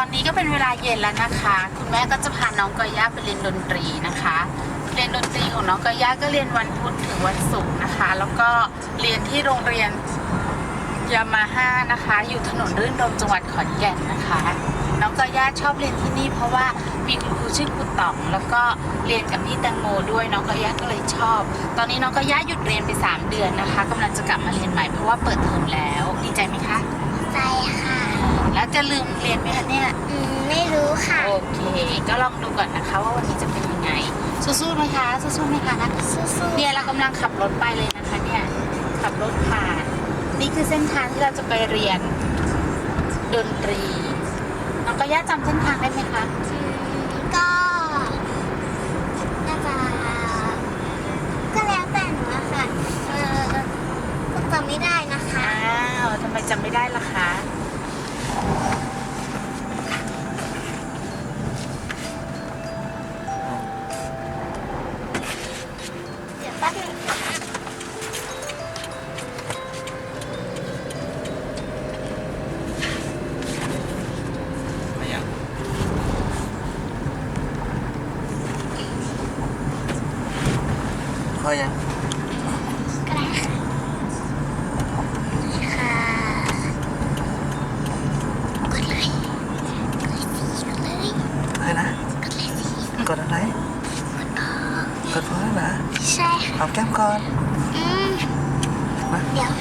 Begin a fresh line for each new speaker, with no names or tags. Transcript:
อนนี้ก็เป็นเวลาเย็นแล้วนะคะ คุณแม่ก็จะพาน้องกอย่าไปเรียนดนตรีนะคะ เรียนดนตรีของน้องกอย่าก็เรียนวันพุธถึงวันศุกร์นะคะ แล้วก็เรียนที่โรงเรียนยามาฮ่านะคะ อยู่ถนนรื่นรมจังหวัดขอนแก่นนะคะน้องกอย่าชอบเรียนที่นี่เพราะว่ามีคุณครูชื่อครูต๋องแล้วก็เรียนกับพี่แตงโมด้วยน้องกอย่าก็เลยชอบ ตอนนี้น้องกอย่าหยุดเรียนไปสามเดือนนะคะกำลังจะกลับมาเรียนใหม่เพราะว่าเปิดเท จะลืมเรียนไหมคะเนี่ย
อืมไม่รู้ค่ะ
โอเค ก็ลองดูก่อนนะคะว่าวันนี้จะเป็นยังไง สู้ๆไหมคะ สู้ๆไหมคะ
สู้ๆ
เนี่ยเรากำลังขับรถไปเลยนะคะเนี่ย ขับรถผ่าน นี่คือเส้นทางที่เราจะไปเรียนดนตรีน้องก็ย่าจำเส้นทางได้ไหมคะ
อืมก็น่าจะก็แล้วแต่หนูอะค่ะ เออก็จำไม่ได้นะคะ
อ้าวทำไมจำไม่ได้ล่ะคะ
เดี๋ยวแป๊บนึงค่ะ
ไม่ยังพอยัง
ก็ได้ค่ะนี่ค่ะกดเลยกดเลยสิกดเลย
อะไรนะ
กดเลยสิ
กดอะไร กดพอแล้วนะ
ใช่ค่ะ
หอมแก้มก่อน
อืม
มา
เดี๋ยว